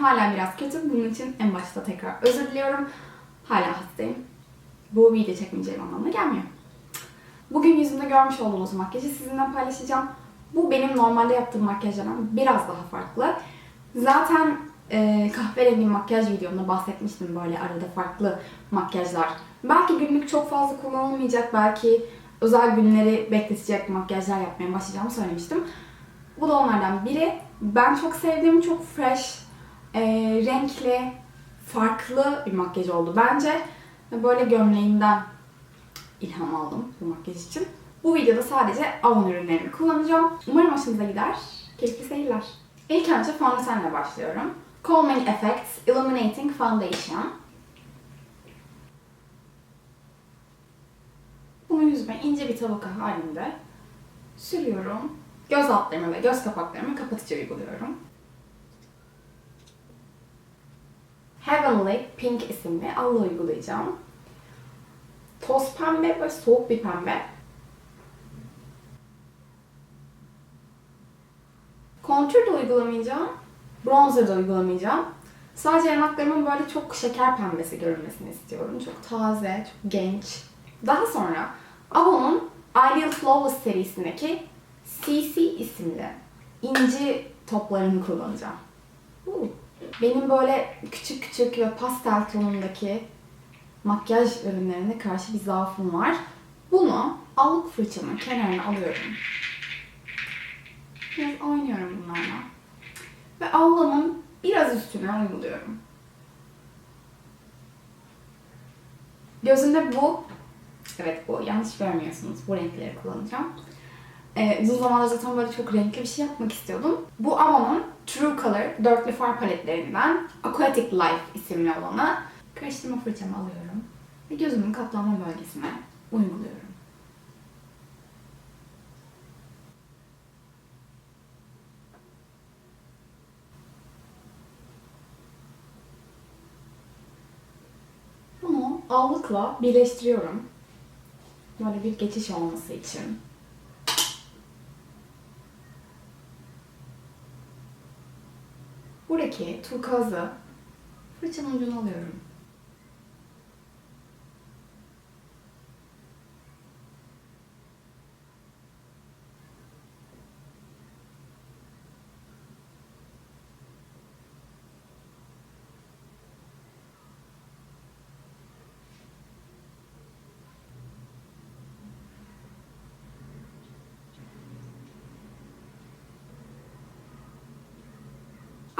hala biraz kötü. Bunun için en başta tekrar özür diliyorum. Hala hastayım. Bu video çekmeyeceğim anlamına gelmiyor. Bugün yüzümde görmüş olduğunuz makyajı sizinle paylaşacağım. Bu benim normalde yaptığım makyajlardan biraz daha farklı. Zaten e, kahverengi makyaj videomda bahsetmiştim böyle arada farklı makyajlar. Belki günlük çok fazla kullanılmayacak, belki özel günleri bekletecek makyajlar yapmaya başlayacağımı söylemiştim. Bu da onlardan biri. Ben çok sevdiğim, çok fresh, e, renkli, farklı bir makyaj oldu bence. Böyle gömleğinden ilham aldım bu makyaj için. Bu videoda sadece Avon ürünlerimi kullanacağım. Umarım hoşunuza gider. Keyifli seyirler. İlk önce fondötenle başlıyorum. Calming Effects Illuminating Foundation. Bunu yüzüme ince bir tabaka halinde sürüyorum. Göz altlarımı ve göz kapaklarımı kapatıcı uyguluyorum. Heavenly Pink isimli allı uygulayacağım. Toz pembe ve soğuk bir pembe. Kontür de uygulamayacağım. Bronzer da uygulamayacağım. Sadece yanaklarımın böyle çok şeker pembesi görünmesini istiyorum. Çok taze, çok genç. Daha sonra Avon'un Ideal Flawless serisindeki CC isimli inci toplarını kullanacağım. Uh. Benim böyle küçük küçük ve pastel tonundaki makyaj ürünlerine karşı bir zaafım var. Bunu allık fırçamın kenarına alıyorum. Biraz oynuyorum bunlarla. Ve allığımın biraz üstüne uyguluyorum. Gözünde bu, evet bu yanlış görmüyorsunuz. Bu renkleri kullanacağım. Ee, uzun zamandır zaten böyle çok renkli bir şey yapmak istiyordum. Bu Avon'un True Color dörtlü far paletlerinden Aquatic Life isimli olanı karıştırma fırçamı alıyorum ve gözümün katlanma bölgesine uyguluyorum. Bunu allıkla birleştiriyorum. Böyle bir geçiş olması için. Buradaki turkuazı fırçanın ucuna alıyorum.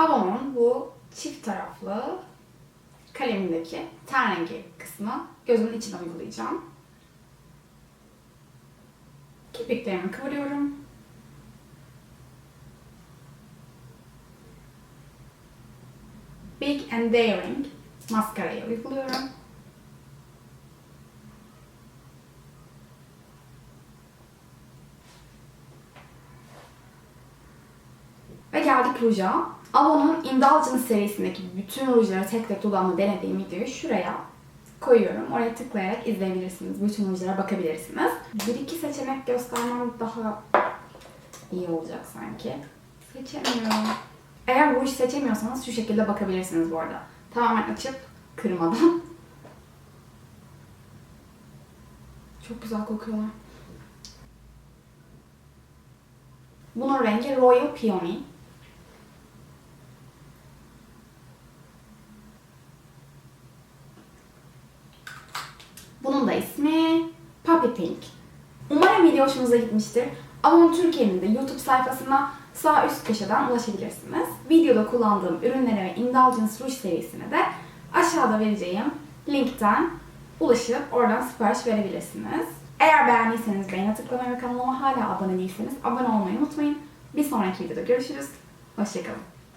Avon'un bu çift taraflı kalemindeki ten rengi kısmı gözümün içine uygulayacağım. Kirpiklerimi kıvırıyorum. Big and Daring maskarayı uyguluyorum. Ve geldik ruja. Avon'un Indulgence serisindeki bütün rujları tek tek dudağımda denediğim videoyu şuraya koyuyorum. Oraya tıklayarak izleyebilirsiniz. Bütün rujlara bakabilirsiniz. Bir iki seçenek göstermem daha iyi olacak sanki. Seçemiyorum. Eğer ruj seçemiyorsanız şu şekilde bakabilirsiniz bu arada. Tamamen açıp kırmadan. Çok güzel kokuyorlar. Bunun rengi Royal Peony. Bunun da ismi Puppy Pink. Umarım video hoşunuza gitmiştir. Avon Türkiye'nin de YouTube sayfasına sağ üst köşeden ulaşabilirsiniz. Videoda kullandığım ürünlere ve Indulgence Rouge serisine de aşağıda vereceğim linkten ulaşıp oradan sipariş verebilirsiniz. Eğer beğendiyseniz beğene tıklamayı ve kanalıma hala abone değilseniz abone olmayı unutmayın. Bir sonraki videoda görüşürüz. Hoşçakalın.